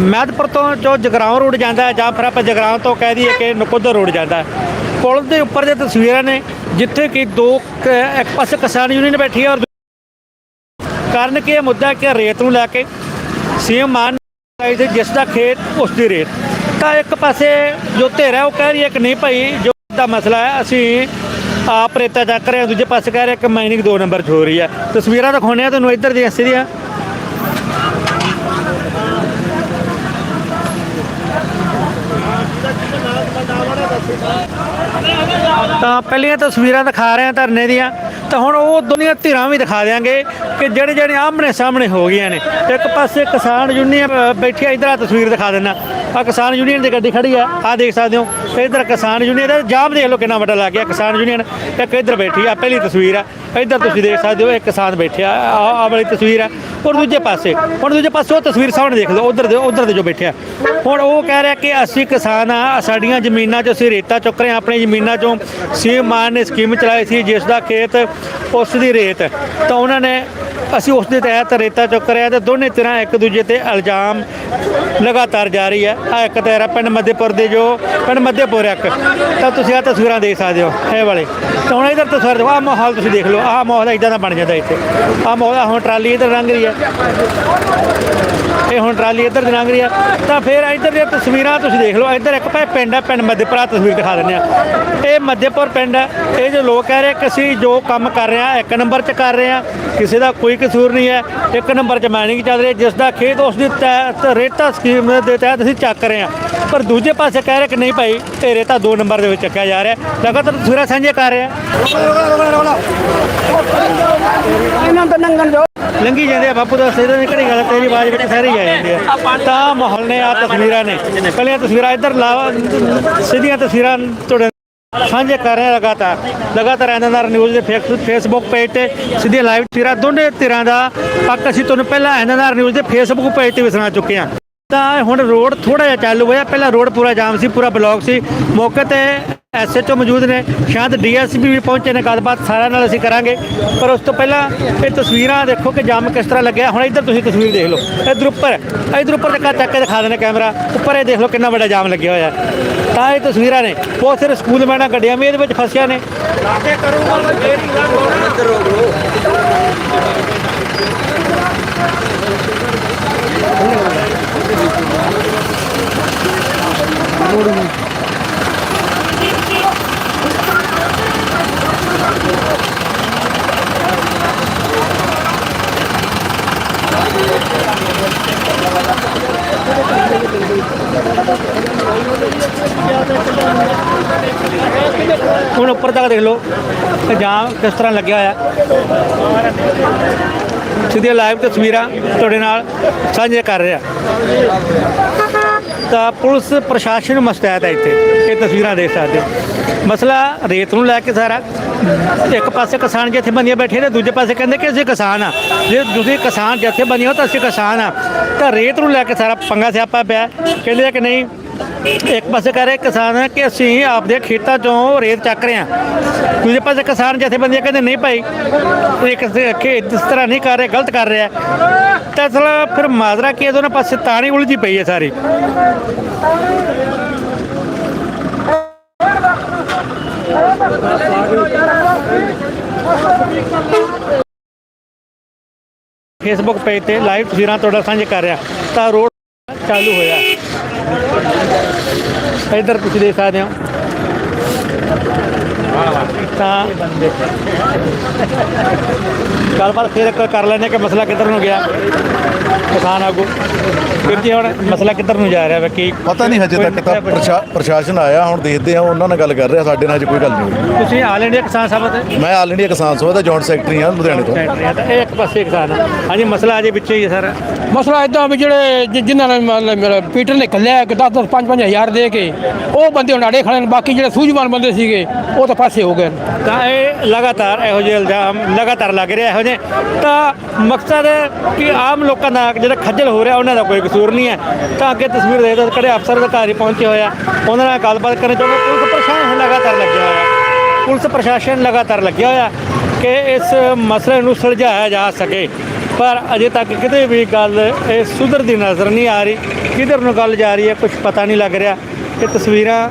ਮਹਿਦਪੁਰ ਤੋਂ ਜੋ ਜਗਰਾਉਂ ਰੋਡ ਜਾਂਦਾ ਹੈ, ਜਾਂ ਫਿਰ ਆਪਾਂ ਜਗਰਾਉਂ ਤੋਂ ਕਹਿ ਦਈਏ ਕਿ ਨਕੋਦਰ ਰੋਡ ਜਾਂਦਾ ਪੁਲ ਦੇ ਉੱਪਰ ਦੇ ਤਸਵੀਰਾਂ ਨੇ, ਜਿੱਥੇ ਕਿ ਦੋ ਇੱਕ ਪਾਸੇ ਕਿਸਾਨ ਯੂਨੀਅਨ ਬੈਠੀ ਹੈ ਔਰ ਕਾਰਨ ਕੀ ਇਹ ਮੁੱਦਾ ਕਿ ਰੇਤ ਨੂੰ ਲੈ ਕੇ ਸੀਐਮ ਮਾਨ ਆਈ ਜਿਸ ਦਾ ਖੇਤ ਉਸ ਦੀ ਰੇਤ। ਤਾਂ ਇੱਕ ਪਾਸੇ ਜੋ ਧਿਰ ਹੈ, ਉਹ ਕਹਿ ਰਹੀ ਹੈ ਕਿ ਨਹੀਂ ਭਾਈ, ਜੋ ਦਾ ਮਸਲਾ ਹੈ, ਅਸੀਂ ਆਪ ਰੇਤਾ ਚੱਕ ਰਹੇ ਹਾਂ, ਦੂਜੇ ਪਾਸੇ ਕਹਿ ਰਹੇ ਕਿ ਮਾਈਨਿੰਗ 2 ਨੰਬਰ 'ਚ ਹੋ ਰਹੀ ਹੈ। ਤਸਵੀਰਾਂ ਦਿਖਾਉਂਦੇ ਆ ਤੁਹਾਨੂੰ ਇੱਧਰ ਦੀਆਂ ਸਿੱਧੀਆਂ ਤਾਂ ਪਹਿਲੀਆਂ ਤਸਵੀਰਾਂ ਦਿਖਾ ਰਹੇ ਹਾਂ ਧਰਨੇ ਦੀਆਂ। ਤਾਂ ਹੁਣ ਉਹ ਦੁਨੀਆ ਧਿਰਾਂ ਵੀ ਦਿਖਾ ਦਿਆਂਗੇ ਕਿ ਜਿਹੜੇ ਜਿਹੜੇ ਆਮਣੇ ਸਾਹਮਣੇ ਹੋ ਗਈਆਂ ਨੇ। ਇੱਕ ਪਾਸੇ ਕਿਸਾਨ ਯੂਨੀਅਨ ਬੈਠੀ ਆ, ਇਧਰ ਆ ਤਸਵੀਰ ਦਿਖਾ ਦਿੰਦਾ। ਆ ਕਿਸਾਨ ਯੂਨੀਅਨ ਦੀ ਗੱਡੀ ਖੜੀ ਆ ਆ ਦੇਖ ਸਕਦੇ ਹੋ। ਇਧਰ ਕਿਸਾਨ ਯੂਨੀਅਨ ਦਾ ਜਾਮ ਦੇਖ ਲਓ ਕਿੰਨਾ ਵੱਡਾ ਲੱਗ ਗਿਆ। ਕਿਸਾਨ ਯੂਨੀਅਨ ਇੱਕ ਇਧਰ ਬੈਠੀ ਆ, ਪਹਿਲੀ ਤਸਵੀਰ ਆ। ਇਧਰ ਤੁਸੀਂ ਦੇਖ ਸਕਦੇ ਹੋ, ਇੱਕ ਕਿਸਾਨ ਬੈਠਿਆ ਆ ਆ ਵਾਲੀ ਤਸਵੀਰ ਆ। ਔਰ ਦੂਜੇ ਪਾਸੇ, ਹੁਣ ਦੂਜੇ ਪਾਸੇ ਉਹ ਤਸਵੀਰ ਸਾਹਮਣੇ ਦੇਖ ਲਓ, ਉਧਰ ਦੇ ਉਧਰ ਦੇ ਜੋ ਬੈਠਿਆ ਹੁਣ ਉਹ ਕਹਿ ਰਿਹਾ ਕਿ ਅਸੀਂ ਕਿਸਾਨ ਆ, ਸਾਡੀਆਂ ਜ਼ਮੀਨਾਂ 'ਚੋਂ ਅਸੀਂ ਰੇਤਾ ਚੁੱਕ ਰਹੇ ਹਾਂ ਆਪਣੀ ਜ਼ਮੀਨਾਂ 'ਚੋਂ ਸੀਐਮ ਮਾਨ ਨੇ ਸਕੀਮ ਚਲਾਈ ਸੀ, ਜਿਸ ਦਾ ਖੇਤ ਉਸ ਦੀ ਰੇਤ। ਤਾਂ ਉਹਨਾਂ ਨੇ ਅਸੀਂ ਉਸ ਦੇ ਤਹਿਤ ਰੇਤਾ ਚੁੱਕ ਰਹੇ ਹਾਂ ਤੇ ਦੋਨੇ ਤਰ੍ਹਾਂ ਇੱਕ ਦੂਜੇ ਤੇ ਇਲਜ਼ਾਮ ਲਗਾਤਾਰ ਜਾਰੀ ਹੈ। ਆ ਇੱਕ ਤੇਰਾ ਪਿੰਡ ਮੱਧੇਪੁਰ ਦੇ ਜੋ ਪਿੰਡ ਮੱਧੇਪੁਰ ਇੱਕ। ਤਾਂ ਤੁਸੀਂ ਆ ਤਸਵੀਰਾਂ ਦੇਖ ਸਕਦੇ ਹੋ, ਇਹ ਵਾਲੇ। ਤਾਂ ਹੁਣ ਇਧਰ ਤਸਵੀਰ ਦੇਖੋ ਆਹ ਮਾਹੌਲ ਤੁਸੀਂ ਦੇਖ ਲਓ, ਆਹ ਮਾਹੌਲ ਇਦਾਂ ਦਾ ਬਣ ਜਾਂਦਾ ਇੱਥੇ। ਆਹ ਮਾਹੌਲ ਹੁਣ ਟਰਾਲੀ ਇਧਰ ਲੰਘ ਰਹੀ ਹੈ। ਇਹ ਹੁਣ ਟਰਾਲੀ ਇੱਧਰ ਦੀ ਲੰਘ ਰਹੀ ਆ ਤਾਂ ਫਿਰ ਇੱਧਰ ਦੀਆਂ ਤਸਵੀਰਾਂ ਤੁਸੀਂ ਦੇਖ ਲਓ, ਇੱਧਰ ਇੱਕ ਪਾ ਪਿੰਡ ਹੈ, ਪਿੰਡ ਮੱਧੇਪੁਰਾ ਤਸਵੀਰ ਦਿਖਾ ਦਿੰਦੇ ਆ ਇਹ ਮੱਧੇਪੁਰ ਪਿੰਡ ਹੈ, ਇਹ ਜੋ ਲੋਕ ਕਹਿ ਰਹੇ ਕਿ ਅਸੀਂ ਜੋ ਕੰਮ ਕਰ ਰਹੇ ਇੱਕ ਨੰਬਰ 'ਚ ਕਰ ਰਹੇ ਆ ਕਿਸੇ ਦਾ ਕੋਈ ਕਸੂਰ ਨਹੀਂ ਹੈ ਇੱਕ ਨੰਬਰ 'ਚ ਮਾਈਨਿੰਗ ਚੱਲ ਰਹੀ ਹੈ ਜਿਸ ਦਾ ਖੇਤ ਉਸ ਦੀ ਰੇਤਾ ਸਕੀਮ ਦੇ ਤਹਿਤ ਅਸੀਂ ਚੱਕ ਰਹੇ ਆ ਪਰ ਦੂਜੇ ਪਾਸੇ ਕਹਿ ਰਹੇ ਕਿ ਨਹੀਂ ਭਾਈ ਇਹ ਰੇਤਾ ਦੋ ਨੰਬਰ ਦੇ ਵਿੱਚ ਚੱਕਿਆ ਜਾ ਰਿਹਾ ਲਗਾਤਾਰ ਤਸਵੀਰਾਂ ਸਾਂਝੇ ਕਰ ਰਹੇ ਆ ਇਹਨਾਂ ਤੋਂ ਨੰਗਣ ਜੋ ਲੰਗੀ ਜਾਂਦੇ ਆ ਬਾਪੂ ਦਾ ਸਿਰ ਨਿਕੜੀ ਗੱਲ ਤੇਰੀ ਆਵਾਜ਼ ਵਿੱਚ ਸਾਰੀ ਆ ਜਾਂਦੀ ਆ? ਤਾਂ ਮਾਹੌਲ ਨੇ ਆ ਤਸਵੀਰਾਂ ਨੇ। ਪਹਿਲੀਆਂ ਤਸਵੀਰਾਂ ਇੱਧਰ ਲਾਵਾ ਸਿੱਧੀਆਂ ਤਸਵੀਰਾਂ ਤੁਹਾਡੇ ਸਾਂਝੇ ਕਰ ਰਹੇ ਆ ਲਗਾਤਾਰ। ਲਗਾਤਾਰ ਐਨਐਨਆਰ ਨਿਊਜ਼ ਦੇ ਫੇਸ- ਫੇਸਬੁੱਕ ਪੇਜ ਤੇ ਸਿੱਧੀਆਂ ਲਾਈਵ ਤਸਵੀਰਾਂ ਦੋਨੇ ਧਿਰਾਂ ਦਾ ਪੱਕ ਅਸੀਂ ਤੁਹਾਨੂੰ ਪਹਿਲਾਂ ਐਨਐਨਆਰ ਨਿਊਜ਼ ਦੇ ਫੇਸਬੁੱਕ ਪੇਜ ਤੇ ਵੀ ਸੁਣਾ ਚੁੱਕੇ ਹਾਂ। ਤਾਂ ਹੁਣ ਰੋਡ ਥੋੜਾ ਜਿਹਾ ਚਾਲੂ ਹੋਇਆ। ਪਹਿਲਾਂ ਰੋਡ ਪੂਰਾ ਜਾਮ ਸੀ, ਪੂਰਾ ਬਲੌਕ ਸੀ। ਮੌਕੇ ਤੇ ਐਸਐਚਓ ਮੌਜੂਦ ਨੇ। ਸ਼ਾਇਦ ਡੀਐਸਪੀ ਵੀ ਪਹੁੰਚੇ ਨੇ। ਗੱਲਬਾਤ ਸਾਰਿਆਂ ਨਾਲ ਅਸੀਂ ਕਰਾਂਗੇ। ਪਰ ਉਸ ਤੋਂ ਪਹਿਲਾਂ ਇਹ ਤਸਵੀਰਾਂ ਦੇਖੋ ਕਿ ਜਾਮ ਕਿਸ ਤਰ੍ਹਾਂ ਲੱਗਿਆ। ਹੁਣ ਇੱਧਰ ਤੁਸੀਂ ਤਸਵੀਰ ਦੇਖ ਲਓ। ਇੱਧਰ ਉੱਪਰ ਇੱਧਰ ਉੱਪਰ ਚੱਕਾ ਚੱਕ ਕੇ ਦਿਖਾ ਦੇਣਾ ਕੈਮਰਾ। ਉੱਪਰ ਇਹ ਦੇਖ ਲਓ ਕਿੰਨਾ ਵੱਡਾ ਜਾਮ ਲੱਗਿਆ ਹੋਇਆ। ਤਾਂ ਇਹ ਤਸਵੀਰਾਂ ਨੇ। ਬਹੁਤ ਸਾਰੇ ਸਕੂਲ ਮੈਨਾਂ ਗੱਡੀਆਂ ਵੀ ਇਹਦੇ ਵਿੱਚ ਫਸੀਆਂ ਨੇ। ਹੁਣ ਉੱਪਰ ਤੱਕ ਦੇਖ ਲਓ ਕਿ ਜਾਮ ਕਿਸ ਤਰ੍ਹਾਂ ਲੱਗਿਆ ਹੋਇਆ। ਸਿੱਧੀਆਂ ਲਾਈਵ ਤਸਵੀਰਾਂ ਤੁਹਾਡੇ ਨਾਲ ਸਾਂਝੇ ਕਰ ਰਿਹਾ। ਤਾਂ ਪੁਲਿਸ ਪ੍ਰਸ਼ਾਸਨ ਮਸਤੈਦ ਹੈ ਇੱਥੇ, ਇਹ ਤਸਵੀਰਾਂ ਦੇਖ ਸਕਦੇ ਹੋ। ਮਸਲਾ ਰੇਤ ਨੂੰ ਲੈ ਕੇ ਸਾਰਾ। ਇੱਕ ਪਾਸੇ ਕਿਸਾਨ ਜਥੇਬੰਦੀਆਂ ਬੈਠੇ ਨੇ, ਦੂਜੇ ਪਾਸੇ ਕਹਿੰਦੇ ਕਿ ਅਸੀਂ ਕਿਸਾਨ ਆ ਜੇ ਤੁਸੀਂ ਕਿਸਾਨ ਜਥੇਬੰਦੀਆਂ ਹੋ ਤਾਂ ਅਸੀਂ ਕਿਸਾਨ ਆ ਤਾਂ ਰੇਤ ਨੂੰ ਲੈ ਕੇ ਸਾਰਾ ਪੰਗਾ ਸਿਆਪਾ ਪਿਆ। ਕਹਿੰਦੇ ਆ ਕਿ ਨਹੀਂ ਇੱਕ ਪਾਸੇ ਕਹਿ ਰਹੇ ਕਿਸਾਨ ਹੈ ਕਿ ਅਸੀਂ ਆਪਦੇ ਖੇਤਾਂ ਚੋਂ ਰੇਤ ਚੱਕ ਰਹੇ ਹਾਂ। ਦੂਜੇ ਪਾਸੇ ਕਿਸਾਨ ਜਥੇਬੰਦੀਆਂ ਕਹਿੰਦੇ ਨਹੀਂ ਭਾਈ, ਇਹ ਕਿਸੇ ਖੇਤ ਇਸ ਤਰ੍ਹਾਂ ਨਹੀਂ ਕਰ ਰਿਹਾ, ਗਲਤ ਕਰ ਰਿਹਾ ਤਾਂ ਅਸਲ ਫਿਰ ਮਾਜ਼ਰਾ ਕੀ ਹੈ? ਦੋਨਾਂ ਪਾਸੇ ਤਾਣੀ ਉਲਝੀ ਪਈ ਹੈ ਸਾਰੀ। ਫੇਸਬੁੱਕ ਪੇਜ ਤੇ ਲਾਈਵ ਤਸਵੀਰਾਂ ਤੁਹਾਡਾ ਸਾਂਝੇ ਕਰ ਰਿਹਾ। ਤਾਂ ਰੋਡ ਚਾਲੂ ਹੋਇਆ। ਇੱਧਰ ਤੁਸੀਂ ਦੇਖ ਸਕਦੇ ਹੋ। ਤਾਂ ਗੱਲਬਾਤ ਫਿਰ ਇੱਕ ਕਰ ਲੈਣੇ ਕਿ ਮਸਲਾ ਕਿੱਧਰ ਨੂੰ ਗਿਆ ਕਿਸਾਨ ਆਗੂ। ਫਿਰ ਜੀ ਹੁਣ ਮਸਲਾ ਕਿੱਧਰ ਨੂੰ ਜਾ ਰਿਹਾ ਵਾ? ਕੀ ਪਤਾ ਨਹੀਂ ਹਜੇ ਤੱਕ ਤਾਂ ਪ੍ਰਸ਼ਾ- ਪ੍ਰਸ਼ਾਸਨ ਆਇਆ ਹੁਣ ਦੇਖਦੇ ਆ ਉਹਨਾਂ ਨਾਲ ਗੱਲ ਕਰ ਰਿਹਾ ਸਾਡੇ ਨਾਲ ਹਜੇ ਕੋਈ ਗੱਲ ਨਹੀਂ ਹੋਈ। ਤੁਸੀਂ ਆਲ ਇੰਡੀਆ ਕਿਸਾਨ ਸਭਾ ਤੇ? ਮੈਂ ਆਲ ਇੰਡੀਆ ਕਿਸਾਨ ਸਭਾ ਦਾ ਜੌਇੰਟ ਸੈਕਟਰੀ ਹਾਂ ਲੁਧਿਆਣੇ ਤੋਂ। ਸੈਕਟਰੀ ਆ ਤਾਂ ਇਹ ਇੱਕ ਪਾਸੇ ਕਿਸਾਨ ਆ। ਹਾਂਜੀ ਮਸਲਾ ਅਜੇ ਵਿੱਚੇ ਹੀ ਹੈ ਸਰ। ਮਸਲਾ ਇਦਾਂ ਵੀ ਜਿਹੜੇ ਜਿ- ਜਿਨ੍ਹਾਂ ਨੇ ਮਤਲਬ ਮੇਰਾ ਪੀਟਰ ਨੇ ਕੱਲਿਆ ਕਿ 10 10 5 5 ਹਜ਼ਾਰ ਦੇ ਕੇ ਉਹ ਬੰਦੇ ਹੁਣ ਆੜੇ ਖੜੇ ਨੇ ਬਾਕੀ ਜਿਹੜੇ ਸੂਝਵਾਨ ਬੰਦੇ ਸੀਗੇ ਉਹ ਤਾਂ ਪਾਸੇ ਹੋ ਗਏ ਨੇ। ਤਾਂ ਇਹ ਲਗਾਤਾਰ ਇਹੋ ਜਿਹੇ ਇਲਜ਼ਾਮ ਲਗਾਤਾਰ ਲੱਗ ਰਿਹਾ ਇਹੋ ਜਿਹੇ। ਤਾਂ ਮਕਸਦ ਹੈ ਕਿ ਆਮ ਲੋਕਾਂ ਦਾ ਜਿਹੜਾ ਖੱਜਲ ਹੋ ਰਿਹਾ, ਉਹਨਾਂ ਦਾ ਕੋਈ ਕਸੂਰ ਨਹੀਂ ਹੈ। ਤਾਂ ਅੱਗੇ ਤਸਵੀਰ ਦੇ ਹੋ ਕਿਹੜੇ ਅਫਸਰ ਅਧਿਕਾਰੀ ਪਹੁੰਚੇ ਹੋਏ ਆ। ਉਹਨਾਂ ਨਾਲ ਗੱਲਬਾਤ ਕਰਨ ਚਾਹੁੰਦੇ ਪੁਲਿਸ ਪ੍ਰਸ਼ਾਸਨ ਲਗਾਤਾਰ ਲੱਗਿਆ ਹੋਇਆ। ਪੁਲਿਸ ਪ੍ਰਸ਼ਾਸਨ ਲਗਾਤਾਰ ਲੱਗਿਆ ਹੋਇਆ ਕਿ ਇਸ ਮਸਲੇ ਨੂੰ ਸੁਲਝਾਇਆ ਜਾ ਸਕੇ। ਪਰ ਅਜੇ ਤੱਕ ਕਿਤੇ ਵੀ ਗੱਲ ਇਹ ਸੁਧਰਦੀ ਨਜ਼ਰ ਨਹੀਂ ਆ ਰਹੀ। ਕਿਧਰ ਨੂੰ ਗੱਲ ਜਾ ਰਹੀ ਹੈ ਕੁਝ ਪਤਾ ਨਹੀਂ ਲੱਗ ਰਿਹਾ। ਇਹ ਤਸਵੀਰਾਂ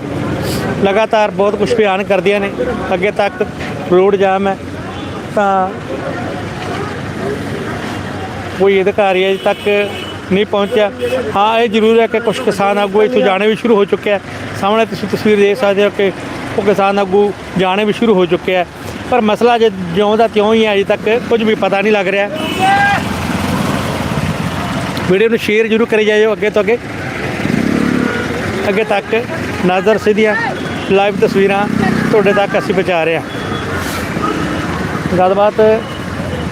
ਲਗਾਤਾਰ ਬਹੁਤ ਕੁਝ ਬਿਆਨ ਕਰਦੀਆਂ ਨੇ। ਅੱਗੇ ਤੱਕ ਰੋਡ ਜਾਮ ਹੈ, ਤਾਂ ਕੋਈ ਅਧਿਕਾਰੀ ਅਜੇ ਤੱਕ ਨਹੀਂ ਪਹੁੰਚਿਆ। ਹਾਂ, ਇਹ ਜ਼ਰੂਰ ਹੈ ਕਿ ਕੁਝ ਕਿਸਾਨ ਆਗੂ ਇੱਥੋਂ ਜਾਣੇ ਵੀ ਸ਼ੁਰੂ ਹੋ ਚੁੱਕੇ ਹੈ ਸਾਹਮਣੇ ਤੁਸੀਂ ਤਸਵੀਰ ਦੇਖ ਸਕਦੇ ਹੋ ਕਿ ਉਹ ਕਿਸਾਨ ਆਗੂ ਜਾਣੇ ਵੀ ਸ਼ੁਰੂ ਹੋ ਚੁੱਕੇ ਹੈ ਪਰ ਮਸਲਾ ਜੇ ਜਿਉਂ ਦਾ ਤਿਉਂ ਹੀ ਹੈ, ਅਜੇ ਤੱਕ ਕੁਝ ਵੀ ਪਤਾ ਨਹੀਂ ਲੱਗ ਰਿਹਾ। ਵੀਡੀਓ ਨੂੰ ਸ਼ੇਅਰ ਜ਼ਰੂਰ ਕਰੀ ਜਾਇਓ ਅੱਗੇ ਤੋਂ ਅੱਗੇ। ਅੱਗੇ ਤੱਕ ਨਜ਼ਰ ਸਿੱਧੀਆਂ ਲਾਈਵ ਤਸਵੀਰਾਂ ਤੁਹਾਡੇ ਤੱਕ ਅਸੀਂ ਪਹੁੰਚਾ ਰਹੇ ਹਾਂ। ਗੱਲਬਾਤ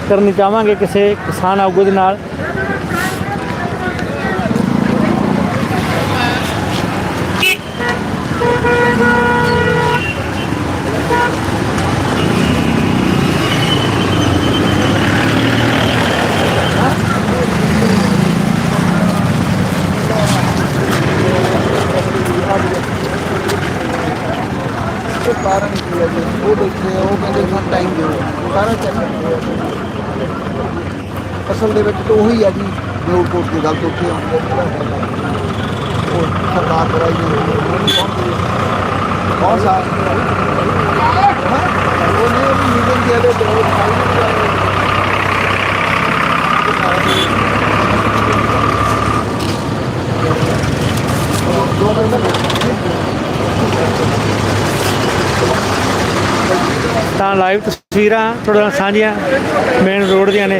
ਕਰਨੀ ਚਾਹਾਂਗੇ ਕਿਸੇ ਕਿਸਾਨ ਆਗੂ ਦੇ ਨਾਲ। ਹੈ ਜੀ ਉਹ ਦੇਖੇ ਉਹ ਕਹਿੰਦੇ ਸਾਨੂੰ ਟਾਈਮ ਦਿਓ ਸਾਰਾ ਚੱਲ ਅਸਲ ਦੇ ਵਿੱਚ ਤਾਂ ਉਹੀ ਹੈ ਜੀ ਜੋ ਕੋਰਟ ਦੀ ਗੱਲ ਤੋਂ ਉੱਥੇ ਆਉਂਦੇ ਉਹ ਸਰਕਾਰ ਕਰਾਈ ਜਾਂਦੀ ਕੌਣ ਸਾ ਉਹਨੇ ਵੀ ਮੀਟਿੰਗ ਤਾਂ ਲਾਈਵ ਤਸਵੀਰਾਂ ਤੁਹਾਡੇ ਨਾਲ ਸਾਂਝੀਆਂ ਮੇਨ ਰੋਡ ਦੀਆਂ ਨੇ।